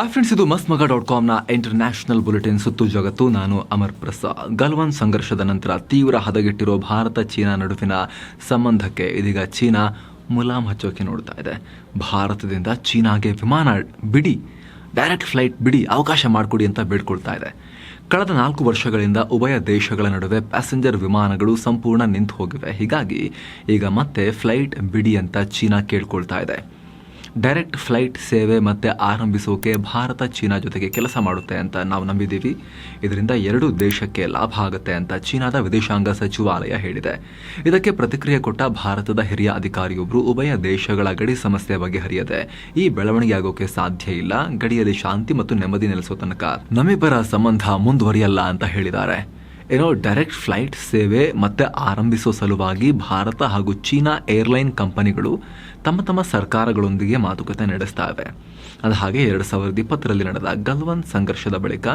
Hi friends ಇದು ಮಸ್ತ್ ಮಗ ಡಾಟ್ ಕಾಮ್ನ ಇಂಟರ್ನ್ಯಾಷನಲ್ ಬುಲೆಟಿನ್ ಸುತ್ತು ಜಗತ್ತು. ನಾನು ಅಮರ್ ಪ್ರಸಾದ್. ಗಲ್ವಾನ್ ಸಂಘರ್ಷದ ನಂತರ ತೀವ್ರ ಹದಗೆಟ್ಟಿರೋ ಭಾರತ ಚೀನಾ ನಡುವಿನ ಸಂಬಂಧಕ್ಕೆ ಇದೀಗ ಚೀನಾ ಮುಲಾಮ್ ಹಚ್ಚೋಕೆ ನೋಡ್ತಾ ಇದೆ. ಭಾರತದಿಂದ ಚೀನಾಗೆ ವಿಮಾನ ಬಿಡಿ ಡೈರೆಕ್ಟ್ ಫ್ಲೈಟ್ ಬಿಡಿ ಅವಕಾಶ ಮಾಡಿಕೊಡಿ ಅಂತ ಬೇಡ್ಕೊಳ್ತಾ ಇದೆ. ಕಳೆದ ನಾಲ್ಕು ವರ್ಷಗಳಿಂದ ಉಭಯ ದೇಶಗಳ ನಡುವೆ ಪ್ಯಾಸೆಂಜರ್ ವಿಮಾನಗಳು ಸಂಪೂರ್ಣ ನಿಂತು ಹೋಗಿವೆ. ಹೀಗಾಗಿ ಈಗ ಮತ್ತೆ ಫ್ಲೈಟ್ ಬಿಡಿ ಅಂತ ಚೀನಾ ಕೇಳ್ಕೊಳ್ತಾ ಇದೆ. ಡೈರೆಕ್ಟ್ ಫ್ಲೈಟ್ ಸೇವೆ ಮತ್ತೆ ಆರಂಭಿಸೋಕೆ ಭಾರತ ಚೀನಾ ಜೊತೆಗೆ ಕೆಲಸ ಮಾಡುತ್ತೆ ಅಂತ ನಾವು ನಂಬಿದ್ದೀವಿ. ಇದರಿಂದ ಎರಡು ದೇಶಕ್ಕೆ ಲಾಭ ಆಗುತ್ತೆ ಅಂತ ಚೀನಾದ ವಿದೇಶಾಂಗ ಸಚಿವಾಲಯ ಹೇಳಿದೆ. ಇದಕ್ಕೆ ಪ್ರತಿಕ್ರಿಯೆ ಕೊಟ್ಟ ಭಾರತದ ಹಿರಿಯ ಅಧಿಕಾರಿಯೊಬ್ಬರು ಉಭಯ ದೇಶಗಳ ಗಡಿ ಸಮಸ್ಯೆ ಬಗೆಹರಿಯದೆ. ಈ ಬೆಳವಣಿಗೆ ಆಗೋಕೆ ಸಾಧ್ಯ ಇಲ್ಲ. ಗಡಿಯಲ್ಲಿ ಶಾಂತಿ ಮತ್ತು ನೆಮ್ಮದಿ ನೆಲೆಸೋ ತನಕ ನಮಿಬ್ಬರ ಸಂಬಂಧ ಮುಂದುವರಿಯಲ್ಲ ಅಂತ ಹೇಳಿದ್ದಾರೆ. ಏನೋ ಡೈರೆಕ್ಟ್ ಫ್ಲೈಟ್ ಸೇವೆ ಮತ್ತೆ ಆರಂಭಿಸೋ ಸಲುವಾಗಿ ಭಾರತ ಹಾಗೂ ಚೀನಾ ಏರ್ಲೈನ್ ಕಂಪನಿಗಳು ತಮ್ಮ ತಮ್ಮ ಸರ್ಕಾರಗಳೊಂದಿಗೆ ಮಾತುಕತೆ ನಡೆಸ್ತಾ ಇವೆ ಅದು ಹಾಗೆ ಎರಡು ಸಾವಿರದ ಇಪ್ಪತ್ತರಲ್ಲಿ ನಡೆದ ಗಲ್ವನ್ ಸಂಘರ್ಷದ ಬಳಿಕ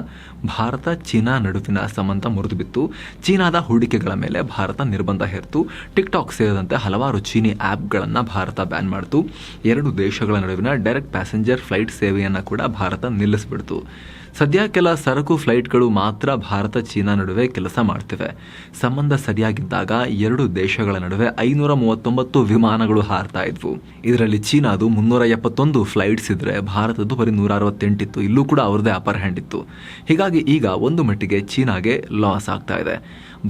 ಭಾರತ ಚೀನಾ ನಡುವಿನ ಸಂಬಂಧ ಮುರಿದುಬಿತ್ತು. ಚೀನಾದ ಹೂಡಿಕೆಗಳ ಮೇಲೆ ಭಾರತ ನಿರ್ಬಂಧ ಹೇರ್ತು. ಟಿಕ್ಟಾಕ್ ಸೇರಿದಂತೆ ಹಲವಾರು ಚೀನಿ ಆ್ಯಪ್ಗಳನ್ನು ಭಾರತ ಬ್ಯಾನ್ ಮಾಡಿತು. ಎರಡು ದೇಶಗಳ ನಡುವಿನ ಡೈರೆಕ್ಟ್ ಪ್ಯಾಸೆಂಜರ್ ಫ್ಲೈಟ್ ಸೇವೆಯನ್ನು ಕೂಡ ಭಾರತ ನಿಲ್ಲಿಸಿಬಿಡ್ತು. ಸದ್ಯ ಕೆಲ ಸರಕು ಫ್ಲೈಟ್ಗಳು ಮಾತ್ರ ಭಾರತ ಚೀನಾ ನಡುವೆ ಕೆಲಸ ಮಾಡ್ತಿವೆ. ಸಂಬಂಧ ಸರಿಯಾಗಿದ್ದಾಗ ಎರಡು ದೇಶಗಳ ನಡುವೆ ಐನೂರ ಮೂವತ್ತೊಂಬತ್ತು ವಿಮಾನಗಳು ಹಾರ್ತಾ ಇದ್ವು. ಇದರಲ್ಲಿ ಚೀನಾದು ಮುನ್ನೂರ ಎಪ್ಪತ್ತೊಂದು ಫ್ಲೈಟ್ಸ್ ಇದ್ರೆ ಭಾರತದ್ದು ಬರೀ ನೂರ ಅರವತ್ತೆಂಟಿತ್ತು. ಇಲ್ಲೂ ಕೂಡ ಅವರದೇ ಅಪರ್ ಹ್ಯಾಂಡ್ ಇತ್ತು. ಹೀಗಾಗಿ ಈಗ ಒಂದು ಮಟ್ಟಿಗೆ ಚೀನಾಗೆ ಲಾಸ್ ಆಗ್ತಾ ಇದೆ.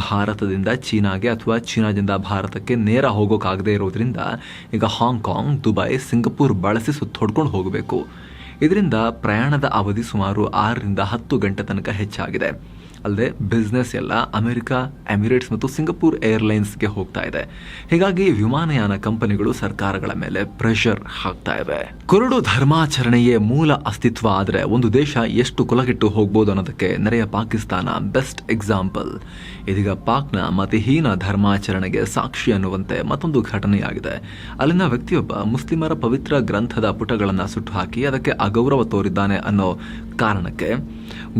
ಭಾರತದಿಂದ ಚೀನಾಗೆ ಅಥವಾ ಚೀನಾದಿಂದ ಭಾರತಕ್ಕೆ ನೇರ ಹೋಗೋಕ್ಕಾಗದೇ ಇರೋದ್ರಿಂದ ಈಗ ಹಾಂಗ್ಕಾಂಗ್, ದುಬೈ, ಸಿಂಗಪೂರ್ ಬಳಸಿ ಸುತ್ತೊಡ್ಕೊಂಡು ಹೋಗಬೇಕು. ಇದರಿಂದ ಪ್ರಯಾಣದ ಅವಧಿ ಸುಮಾರು ಆರರಿಂದ ಹತ್ತು ಗಂಟೆ ತನಕ ಹೆಚ್ಚಾಗಿದೆ. ಅಲ್ಲದೆ ಬಿಸ್ನೆಸ್ ಎಲ್ಲ ಅಮೆರಿಕ ಎಮಿರೇಟ್ಸ್ ಮತ್ತು ಸಿಂಗಪೂರ್ ಏರ್ಲೈನ್ಸ್ಗೆ ಹೋಗ್ತಾ ಇದೆ. ಹೀಗಾಗಿ ವಿಮಾನಯಾನ ಕಂಪನಿಗಳು ಸರ್ಕಾರಗಳ ಮೇಲೆ ಪ್ರೆಷರ್ ಹಾಕ್ತಾ ಇವೆ ಕುರುಡು ಧರ್ಮಾಚರಣೆಯೇ ಮೂಲ ಅಸ್ತಿತ್ವ ಆದರೆ ಒಂದು ದೇಶ ಎಷ್ಟು ಕುಲಗೆಟ್ಟು ಹೋಗ್ಬೋದು ಅನ್ನೋದಕ್ಕೆ ನೆರೆಯ ಪಾಕಿಸ್ತಾನ ಬೆಸ್ಟ್ ಎಕ್ಸಾಂಪಲ್ ಇದೀಗ ಪಾಕ್ನ ಮತಿಹೀನ ಧರ್ಮಾಚರಣೆಗೆ ಸಾಕ್ಷಿ ಅನ್ನುವಂತೆ ಮತ್ತೊಂದು ಘಟನೆಯಾಗಿದೆ. ಅಲ್ಲಿನ ವ್ಯಕ್ತಿಯೊಬ್ಬ ಮುಸ್ಲಿಮರ ಪವಿತ್ರ ಗ್ರಂಥದ ಪುಟಗಳನ್ನು ಸುಟ್ಟು ಹಾಕಿ ಅದಕ್ಕೆ ಅಗೌರವ ತೋರಿದ್ದಾನೆ ಅನ್ನೋ ಕಾರಣಕ್ಕೆ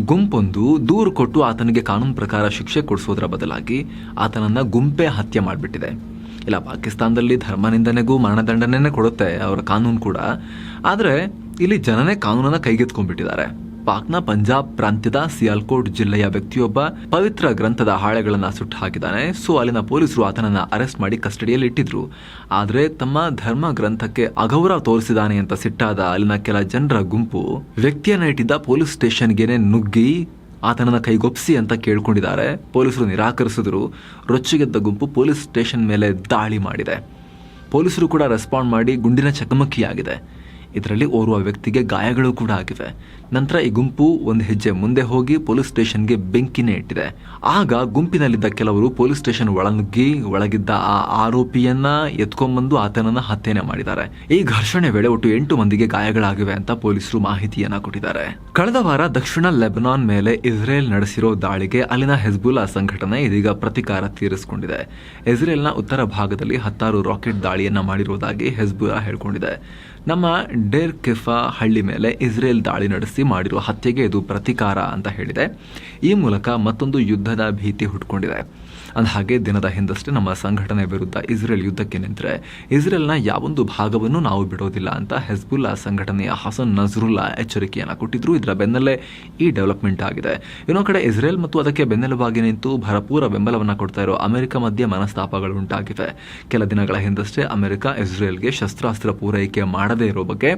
ಗುಂಪೊಂದು ದೂರು ಕೊಟ್ಟು ಆತನಿಗೆ ಕಾನೂನು ಪ್ರಕಾರ ಶಿಕ್ಷೆ ಕೊಡಿಸೋದ್ರ ಬದಲಾಗಿ ಆತನನ್ನ ಗುಂಪೇ ಹತ್ಯೆ ಮಾಡಿಬಿಟ್ಟಿದೆ. ಇಲ್ಲ, ಪಾಕಿಸ್ತಾನದಲ್ಲಿ ಧರ್ಮನಿಂದನೆಗೂ ಮರಣದಂಡನೆ ಕೊಡುತ್ತೆ ಅವರ ಕಾನೂನು ಕೂಡ. ಆದರೆ ಇಲ್ಲಿ ಜನನೇ ಕಾನೂನನ್ನು ಕೈಗೆತ್ಕೊಂಡ್ಬಿಟ್ಟಿದ್ದಾರೆ. ಪಾಕ್ನ ಪಂಜಾಬ್ ಪ್ರಾಂತ್ಯದ ಸಿಯಾಲ್ಕೋಟ್ ಜಿಲ್ಲೆಯ ವ್ಯಕ್ತಿಯೊಬ್ಬ ಪವಿತ್ರ ಗ್ರಂಥದ ಹಾಳೆಗಳನ್ನು ಸುಟ್ಟು ಹಾಕಿದ್ದಾನೆ ಸೊ, ಅಲ್ಲಿನ ಪೊಲೀಸರು ಆತನನ್ನ ಅರೆಸ್ಟ್ ಮಾಡಿ ಕಸ್ಟಡಿಯಲ್ಲಿ ಇಟ್ಟಿದ್ರು. ಆದರೆ ತಮ್ಮ ಧರ್ಮ ಗ್ರಂಥಕ್ಕೆ ಅಗೌರವ ತೋರಿಸಿದಾನೆ ಅಂತ ಸಿಟ್ಟಾದ ಅಲ್ಲಿನ ಕೆಲ ಜನರ ಗುಂಪು ವ್ಯಕ್ತಿಯನ್ನ ಇಟ್ಟಿದ್ದ ಪೊಲೀಸ್ ಸ್ಟೇಷನ್ಗೆನೆ ನುಗ್ಗಿ ಆತನನ್ನ ಕೈಗೊಪ್ಸಿ ಅಂತ ಕೇಳ್ಕೊಂಡಿದ್ದಾರೆ. ಪೊಲೀಸರು ನಿರಾಕರಿಸಿದ್ರು. ರೊಚ್ಚಿಗೆದ್ದ ಗುಂಪು ಪೊಲೀಸ್ ಸ್ಟೇಷನ್ ಮೇಲೆ ದಾಳಿ ಮಾಡಿದೆ. ಪೊಲೀಸರು ಕೂಡ ರೆಸ್ಪಾಂಡ್ ಮಾಡಿ ಗುಂಡಿನ ಚಕಮಕಿಯಾಗಿದೆ. ಇದರಲ್ಲಿ ಓರ್ವ ವ್ಯಕ್ತಿಗೆ ಗಾಯಗಳು ಕೂಡ ಆಗಿವೆ. ನಂತರ ಈ ಗುಂಪು ಒಂದು ಹೆಜ್ಜೆ ಮುಂದೆ ಹೋಗಿ ಪೊಲೀಸ್ ಸ್ಟೇಷನ್ಗೆ ಬೆಂಕಿನೇ ಇಟ್ಟಿದೆ. ಆಗ ಗುಂಪಿನಲ್ಲಿದ್ದ ಕೆಲವರು ಪೊಲೀಸ್ ಸ್ಟೇಷನ್ ಒಳನುಗ್ಗಿ ಒಳಗಿದ್ದ ಆ ಆರೋಪಿಯನ್ನ ಎತ್ಕೊಂಡ್ಬಂದು ಆತನನ್ನ ಹತ್ಯೆನೆ ಮಾಡಿದ್ದಾರೆ. ಈ ಘರ್ಷಣೆ ವೇಳೆ ಒಟ್ಟು ಎಂಟು ಮಂದಿಗೆ ಗಾಯಗಳಾಗಿವೆ ಅಂತ ಪೊಲೀಸರು ಮಾಹಿತಿಯನ್ನ ಕೊಟ್ಟಿದ್ದಾರೆ. ಕಳೆದ ವಾರ ದಕ್ಷಿಣ ಲೆಬನಾನ್ ಮೇಲೆ ಇಸ್ರೇಲ್ ನಡೆಸಿರೋ ದಾಳಿಗೆ ಅಲ್ಲಿನ ಹೆಜ್ಬುಲ್ಲಾ ಸಂಘಟನೆ ಇದೀಗ ಪ್ರತಿಕಾರ ತೀರಿಸಿಕೊಂಡಿದೆ. ಇಸ್ರೇಲ್ನ ಉತ್ತರ ಭಾಗದಲ್ಲಿ ಹತ್ತಾರು ರಾಕೆಟ್ ದಾಳಿಯನ್ನ ಮಾಡಿರುವುದಾಗಿ ಹೆಜ್ಬುಲ್ಲಾ ಹೇಳ್ಕೊಂಡಿದೆ. ನಮ್ಮ ಡೇರ್ ಕೆಫಾ ಹಳ್ಳಿ ಮೇಲೆ ಇಸ್ರೇಲ್ ದಾಳಿ ನಡೆಸಿ ಮಾಡಿರುವ ಹತ್ಯೆಗೆ ಇದು ಪ್ರತಿಕಾರ ಅಂತ ಹೇಳಿದೆ. ಈ ಮೂಲಕ ಮತ್ತೊಂದು ಯುದ್ಧದ ಭೀತಿ ಹುಟ್ಕೊಂಡಿದೆ. ಅಂದಹಾಗೆ ದಿನದ ಹಿಂದಷ್ಟೇ ನಮ್ಮ ಸಂಘಟನೆ ವಿರುದ್ಧ ಇಸ್ರೇಲ್ ಯುದ್ಧಕ್ಕೆ ನಿಂತರೆ. ಇಸ್ರೇಲ್ನ ಯಾವೊಂದು ಭಾಗವನ್ನು ನಾವು ಬಿಡೋದಿಲ್ಲ ಅಂತ ಹೆಜ್ಬುಲ್ಲಾ ಸಂಘಟನೆಯ ಹಸನ್ ನಜ್ರುಲ್ಲಾ ಎಚ್ಚರಿಕೆಯನ್ನು ಕೊಟ್ಟಿದ್ರು. ಇದರ ಬೆನ್ನಲ್ಲೇ ಈ ಡೆವಲಪ್ಮೆಂಟ್ ಆಗಿದೆ. ಇನ್ನೊಂದು ಕಡೆ ಇಸ್ರೇಲ್ ಮತ್ತು ಅದಕ್ಕೆ ಬೆನ್ನೆಲುಬಾಗಿ ನಿಂತು ಭರಪೂರ ಬೆಂಬಲವನ್ನು ಕೊಡ್ತಾ ಇರೋ ಅಮೆರಿಕ ಮಧ್ಯೆ ಮನಸ್ತಾಪಗಳು ಉಂಟಾಗಿವೆ. ಕೆಲ ದಿನಗಳ ಹಿಂದಷ್ಟೇ ಅಮೆರಿಕ ಇಸ್ರೇಲ್ಗೆ ಶಸ್ತ್ರಾಸ್ತ್ರ ಪೂರೈಕೆ ಮಾಡದೇ ಇರೋ ಬಗ್ಗೆ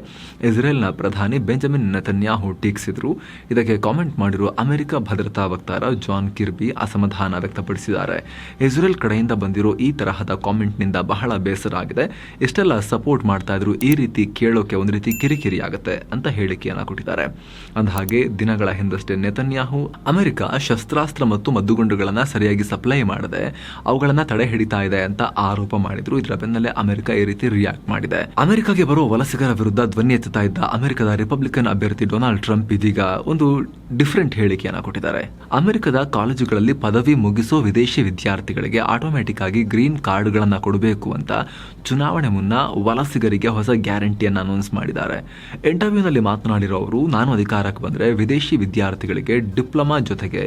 ಇಸ್ರೇಲ್ನ ಪ್ರಧಾನಿ ಬೆಂಜಮಿನ್ ನೆತನ್ಯಾಹು ಟೀಕಿಸಿದ್ರು. ಇದಕ್ಕೆ ಕಾಮೆಂಟ್ ಮಾಡಿರುವ ಅಮೆರಿಕ ಭದ್ರತಾ ವಕ್ತಾರ ಜಾನ್ ಕಿರ್ಬಿ ಅಸಮಾಧಾನ ವ್ಯಕ್ತಪಡಿಸಿದ್ದಾರೆ. ಇಸ್ರೇಲ್ ಕಡೆಯಿಂದ ಬಂದಿರೋ ಈ ತರಹದ ಕಾಮೆಂಟ್ನಿಂದ ಬಹಳ ಬೇಸರ ಆಗಿದೆ. ಇಷ್ಟೆಲ್ಲ ಸಪೋರ್ಟ್ ಮಾಡ್ತಾ ಇದ್ರು ಈ ರೀತಿ ಕೇಳೋಕೆ ಒಂದು ರೀತಿ ಕಿರಿಕಿರಿ ಆಗುತ್ತೆ ಅಂತ ಹೇಳಿಕೆಯನ್ನ ಕೊಟ್ಟಿದ್ದಾರೆ. ಅಂದಹಾಗೆ ದಿನಗಳ ಹಿಂದಷ್ಟೇ ನೆತನ್ಯಾಹು ಅಮೆರಿಕ ಶಸ್ತ್ರಾಸ್ತ್ರ ಮತ್ತು ಮದ್ದುಗುಂಡುಗಳನ್ನ ಸರಿಯಾಗಿ ಸಪ್ಲೈ ಮಾಡದೆ ಅವುಗಳನ್ನ ತಡೆ ಹಿಡಿತಾ ಇದೆ ಅಂತ ಆರೋಪ ಮಾಡಿದ್ರು. ಇದರ ಬೆನ್ನಲ್ಲೇ ಅಮೆರಿಕ ಈ ರೀತಿ ರಿಯಾಕ್ಟ್ ಮಾಡಿದೆ. ಅಮೆರಿಕಗೆ ಬರುವ ವಲಸಿಗರ ವಿರುದ್ಧ ಧ್ವನಿ ಎತ್ತುತ್ತಾ ಇದ್ದ ಅಮೆರಿಕದ ರಿಪಬ್ಲಿಕನ್ ಅಭ್ಯರ್ಥಿ ಡೊನಾಲ್ಡ್ ಟ್ರಂಪ್ ಇದೀಗ ಒಂದು ಡಿಫರೆಂಟ್ ಹೇಳಿಕೆಯನ್ನ ಕೊಟ್ಟಿದ್ದಾರೆ. ಅಮೆರಿಕದ ಕಾಲೇಜುಗಳಲ್ಲಿ ಪದವಿ ಮುಗಿಸೋ ವಿದೇಶಿ ವಿದ್ಯಾರ್ಥಿಗಳಿಗೆ ಆಟೋಮ್ಯಾಟಿಕ್ ಆಗಿ ಗ್ರೀನ್ ಕಾರ್ಡ್ಗಳನ್ನು ಕೊಡಬೇಕು ಅಂತ ಚುನಾವಣೆ ಮುನ್ನ ವಲಸಿಗರಿಗೆ ಹೊಸ ಗ್ಯಾರಂಟಿಯನ್ನು ಅನೌನ್ಸ್ ಮಾಡಿದ್ದಾರೆ. ಇಂಟರ್ವ್ಯೂನಲ್ಲಿ ಮಾತನಾಡಿರೋ ಅವರು ನಾನು ಅಧಿಕಾರಕ್ಕೆ ಬಂದರೆ ವಿದೇಶಿ ವಿದ್ಯಾರ್ಥಿಗಳಿಗೆ ಡಿಪ್ಲೊಮಾ ಜೊತೆಗೆ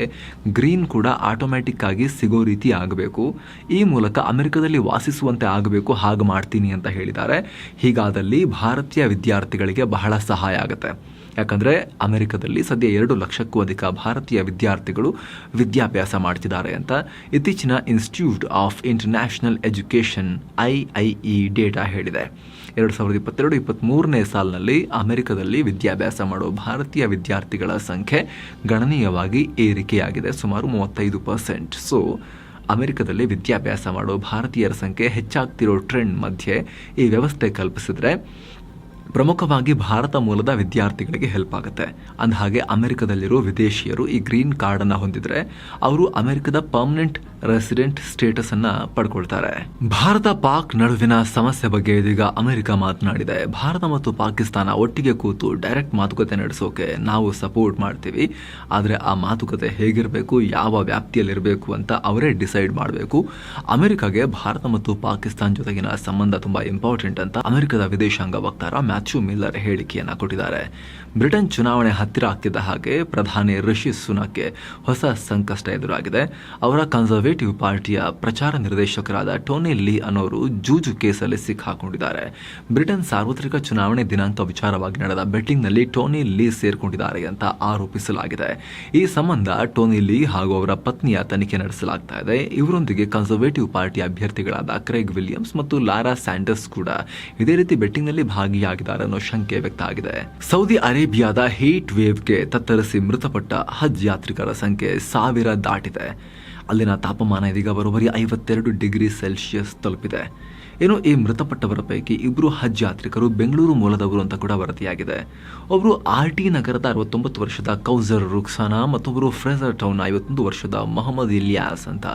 ಗ್ರೀನ್ ಕೂಡ ಆಟೋಮ್ಯಾಟಿಕ್ ಆಗಿ ಸಿಗೋ ರೀತಿ ಆಗಬೇಕು. ಈ ಮೂಲಕ ಅಮೆರಿಕದಲ್ಲಿ ವಾಸಿಸುವಂತೆ ಆಗಬೇಕು, ಹಾಗೆ ಮಾಡ್ತೀನಿ ಅಂತ ಹೇಳಿದ್ದಾರೆ. ಹೀಗಾದಲ್ಲಿ ಭಾರತೀಯ ವಿದ್ಯಾರ್ಥಿಗಳಿಗೆ ಬಹಳ ಸಹಾಯ ಆಗುತ್ತೆ. ಯಾಕಂದರೆ ಅಮೆರಿಕದಲ್ಲಿ ಸದ್ಯ ಎರಡು ಲಕ್ಷಕ್ಕೂ ಅಧಿಕ ಭಾರತೀಯ ವಿದ್ಯಾರ್ಥಿಗಳು ವಿದ್ಯಾಭ್ಯಾಸ ಮಾಡ್ತಿದ್ದಾರೆ ಅಂತ. ಇತ್ತೀಚಿನ institute of international education I I E data ಹೇಳಿದೆ. ಎರಡು ಸಾವಿರದ ಇಪ್ಪತ್ತೆರಡು ಇಪ್ಪತ್ತ್ಮೂರನೇ ಸಾಲಿನಲ್ಲಿ ಅಮೆರಿಕದಲ್ಲಿ ವಿದ್ಯಾಭ್ಯಾಸ ಮಾಡೋ ಭಾರತೀಯ ವಿದ್ಯಾರ್ಥಿಗಳ ಸಂಖ್ಯೆ ಗಣನೀಯವಾಗಿ ಏರಿಕೆಯಾಗಿದೆ, ಸುಮಾರು ಮೂವತ್ತೈದು ಪರ್ಸೆಂಟ್. ಸೊ ಅಮೆರಿಕದಲ್ಲಿ ವಿದ್ಯಾಭ್ಯಾಸ ಮಾಡೋ ಭಾರತೀಯರ ಸಂಖ್ಯೆ ಹೆಚ್ಚಾಗ್ತಿರೋ ಟ್ರೆಂಡ್ ಮಧ್ಯೆ ಈ ವ್ಯವಸ್ಥೆ ಕಲ್ಪಿಸಿದ್ರೆ ಪ್ರಮುಖವಾಗಿ ಭಾರತ ಮೂಲದ ವಿದ್ಯಾರ್ಥಿಗಳಿಗೆ ಹೆಲ್ಪ್ ಆಗುತ್ತೆ. ಅಂದ ಹಾಗೆ ಅಮೆರಿಕದಲ್ಲಿರೋ ವಿದೇಶಿಯರು ಈ ಗ್ರೀನ್ ಕಾರ್ಡನ್ನು ಹೊಂದಿದರೆ, ಅವರು ಅಮೆರಿಕದ ಪರ್ಮನೆಂಟ್ ರೆಸಿಡೆಂಟ್ ಸ್ಟೇಟಸ್ ಅನ್ನ ಪಡ್ಕೊಳ್ತಾರೆ. ಭಾರತ ಪಾಕ್ ನಡುವಿನ ಸಮಸ್ಯೆ ಬಗ್ಗೆ ಇದೀಗ ಅಮೆರಿಕ ಮಾತನಾಡಿದೆ. ಭಾರತ ಮತ್ತು ಪಾಕಿಸ್ತಾನ ಒಟ್ಟಿಗೆ ಕೂತು ಡೈರೆಕ್ಟ್ ಮಾತುಕತೆ ನಡೆಸೋಕೆ ನಾವು ಸಪೋರ್ಟ್ ಮಾಡ್ತೀವಿ. ಆದರೆ ಆ ಮಾತುಕತೆ ಹೇಗಿರಬೇಕು, ಯಾವ ವ್ಯಾಪ್ತಿಯಲ್ಲಿರಬೇಕು ಅಂತ ಅವರೇ ಡಿಸೈಡ್ ಮಾಡಬೇಕು. ಅಮೆರಿಕಾಗೆ ಭಾರತ ಮತ್ತು ಪಾಕಿಸ್ತಾನ ಜೊತೆಗಿನ ಸಂಬಂಧ ತುಂಬಾ ಇಂಪಾರ್ಟೆಂಟ್ ಅಂತ ಅಮೆರಿಕದ ವಿದೇಶಾಂಗ ವಕ್ತಾರ ಮ್ಯಾಥ್ಯೂ ಮಿಲ್ಲರ್ ಹೇಳಿಕೆಯನ್ನ ಕೊಟ್ಟಿದ್ದಾರೆ. ಬ್ರಿಟನ್ ಚುನಾವಣೆ ಹತ್ತಿರ ಆಗ್ತಿದ್ದ ಹಾಗೆ ಪ್ರಧಾನಿ ರಿಷಿ ಸುನಕ್ಗೆ ಹೊಸ ಸಂಕಷ್ಟ ಎದುರಾಗಿದೆ. ಅವರ ಕನ್ಸರ್ವೇಟಿವ್ ಪಾರ್ಟಿಯ ಪ್ರಚಾರ ನಿರ್ದೇಶಕರಾದ ಟೋನಿ ಲೀ ಅನ್ನೋರು ಜೂಜು ಕೇಸಲ್ಲಿ ಸಿಕ್ಕಾಕೊಂಡಿದ್ದಾರೆ ಬ್ರಿಟನ್ ಸಾರ್ವತ್ರಿಕ ಚುನಾವಣೆ ದಿನಾಂಕ ವಿಚಾರವಾಗಿ ನಡೆದ ಬೆಟ್ಟಿಂಗ್ನಲ್ಲಿ ಟೋನಿ ಲೀ ಸೇರಿಕೊಂಡಿದ್ದಾರೆ ಅಂತ ಆರೋಪಿಸಲಾಗಿದೆ. ಈ ಸಂಬಂಧ ಟೋನಿ ಲೀ ಹಾಗೂ ಅವರ ಪತ್ನಿಯ ತನಿಖೆ ನಡೆಸಲಾಗ್ತಾ ಇದೆ. ಇವರೊಂದಿಗೆ ಕನ್ಸರ್ವೇಟಿವ್ ಪಾರ್ಟಿ ಅಭ್ಯರ್ಥಿಗಳಾದ ಕ್ರೇಗ್ ವಿಲಿಯಮ್ಸ್ ಮತ್ತು ಲಾರಾ ಸ್ಯಾಂಡರ್ಸ್ ಕೂಡ ಇದೇ ರೀತಿ ಬೆಟ್ಟಿಂಗ್ನಲ್ಲಿ ಭಾಗಿಯಾಗಿದ್ದಾರೆ ಅನ್ನೋ ಶಂಕೆ ವ್ಯಕ್ತ ಆಗಿದೆ. ಸೌದಿ ಅರೇಬಿಯಾದ ಹೀಟ್ ವೇವ್ಗೆ ತತ್ತರಿಸಿ ಮೃತಪಟ್ಟ ಹಜ್ ಯಾತ್ರಿಕರ ಸಂಖ್ಯೆ ಸಾವಿರ ದಾಟಿದೆ. ಅಲ್ಲಿನ ತಾಪಮಾನ ಇದೀಗ ಬರೋಬ್ಬರಿ ಐವತ್ತೆರಡು ಡಿಗ್ರಿ ಸೆಲ್ಸಿಯಸ್ ತಲುಪಿದೆ. ಏನು ಈ ಮೃತಪಟ್ಟವರ ಪೈಕಿ ಇಬ್ಬರು ಹಜ್ ಯಾತ್ರಿಕರು ಬೆಂಗಳೂರು ಮೂಲದವರು ಅಂತ ಕೂಡ ವರದಿಯಾಗಿದೆ. ಒಬ್ಬರು ಆರ್ ಟಿ ನಗರದ ಅರವತ್ತೊಂಬತ್ತು ವರ್ಷದ ಕೌಸರ್ ರುಕ್ಸಾನಾ ಮತ್ತೊಬ್ಬರು ಫ್ರೆಜರ್ ಟೌನ್ ಐವತ್ತೊಂದು ವರ್ಷದ ಮೊಹಮ್ಮದ್ ಇಲಿಯಾಸ್ ಅಂತ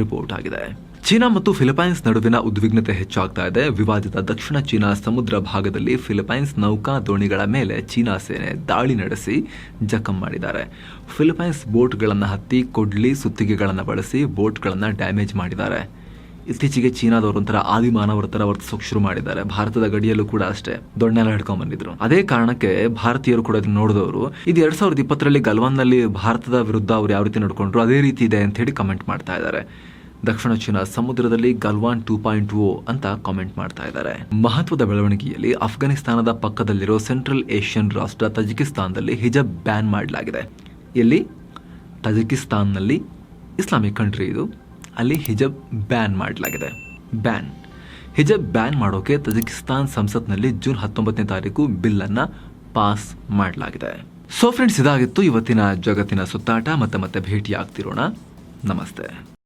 ರಿಪೋರ್ಟ್ ಆಗಿದೆ. ಚೀನಾ ಮತ್ತು ಫಿಲಿಪೈನ್ಸ್ ನಡುವಿನ ಉದ್ವಿಗ್ನತೆ ಹೆಚ್ಚಾಗ್ತಾ ಇದೆ. ವಿವಾದಿತ ದಕ್ಷಿಣ ಚೀನಾ ಸಮುದ್ರ ಭಾಗದಲ್ಲಿ ಫಿಲಿಪೈನ್ಸ್ ನೌಕಾ ದೋಣಿಗಳ ಮೇಲೆ ಚೀನಾ ಸೇನೆ ದಾಳಿ ನಡೆಸಿ ಜಖಂ ಮಾಡಿದ್ದಾರೆ. ಫಿಲಿಪೈನ್ಸ್ ಬೋಟ್ಗಳನ್ನು ಹತ್ತಿ ಕೊಡ್ಲಿ ಸುತ್ತಿಗೆಗಳನ್ನು ಬಳಸಿ ಬೋಟ್ಗಳನ್ನು ಡ್ಯಾಮೇಜ್ ಮಾಡಿದ್ದಾರೆ. ಇತ್ತೀಚೆಗೆ ಚೀನಾದವರು ಒಂಥರ ಆದಿ ಮಾನವರ ಥರ ವರ್ತಿಸೋಕೆ ಶುರು ಮಾಡಿದ್ದಾರೆ. ಭಾರತದ ಗಡಿಯಲ್ಲೂ ಕೂಡ ಅಷ್ಟೇ ದೊಣ್ಣೆಲ್ಲ ಹಿಡ್ಕೊಂಡ್ ಬಂದಿದ್ರು. ಅದೇ ಕಾರಣಕ್ಕೆ ಭಾರತೀಯರು ಕೂಡ ಇದನ್ನ ನೋಡಿದವರು, ಇದು ಎರಡ್ ಸಾವಿರದ ಇಪ್ಪತ್ತರಲ್ಲಿ ಗಲ್ವಾನ್ನಲ್ಲಿ ಭಾರತದ ವಿರುದ್ಧ ಅವ್ರು ಯಾವ ರೀತಿ ನಡ್ಕೊಂಡ್ರು, ಅದೇ ರೀತಿ ಇದೆ ಅಂತ ಹೇಳಿ ಕಮೆಂಟ್ ಮಾಡ್ತಾ ಇದ್ದಾರೆ. ದಕ್ಷಿಣ ಚೀನಾ ಸಮುದ್ರದಲ್ಲಿ ಗಲ್ವಾನ್ ಟೂ ಪಾಯಿಂಟ್ ಓ ಅಂತ ಕಾಮೆಂಟ್ ಮಾಡ್ತಾ ಇದ್ದಾರೆ. ಮಹತ್ವದ ಬೆಳವಣಿಗೆಯಲ್ಲಿ ಅಫ್ಘಾನಿಸ್ತಾನದ ಪಕ್ಕದಲ್ಲಿರೋ ಸೆಂಟ್ರಲ್ ಏಷ್ಯನ್ ರಾಷ್ಟ್ರ ತಜಿಕಿಸ್ತಾನದಲ್ಲಿ ಹಿಜಬ್ ಬ್ಯಾನ್ ಮಾಡಲಾಗಿದೆ. ಎಲ್ಲಿ? ತಜಿಕಿಸ್ತಾನ್ನಲ್ಲಿ, ಇಸ್ಲಾಮಿಕ್ ಕಂಟ್ರಿ ಇದು. ಅಲ್ಲಿ ಹಿಜಬ್ ಬ್ಯಾನ್ ಮಾಡಲಾಗಿದೆ. ಬ್ಯಾನ್. ಹಿಜಬ್ ಬ್ಯಾನ್ ಮಾಡೋಕೆ ತಜಿಕಿಸ್ತಾನ್ ಸಂಸತ್ನಲ್ಲಿ ಜೂನ್ ಹತ್ತೊಂಬತ್ತನೇ ತಾರೀಕು ಬಿಲ್ ಅನ್ನ ಪಾಸ್ ಮಾಡಲಾಗಿದೆ. ಸೊ ಫ್ರೆಂಡ್ಸ್ ಇದಾಗಿತ್ತು ಇವತ್ತಿನ ಜಗತ್ತಿನ ಸುತ್ತಾಟ. ಮತ್ತೆ ಮತ್ತೆ ಭೇಟಿ ಆಗ್ತಿರೋಣ ನಮಸ್ತೆ.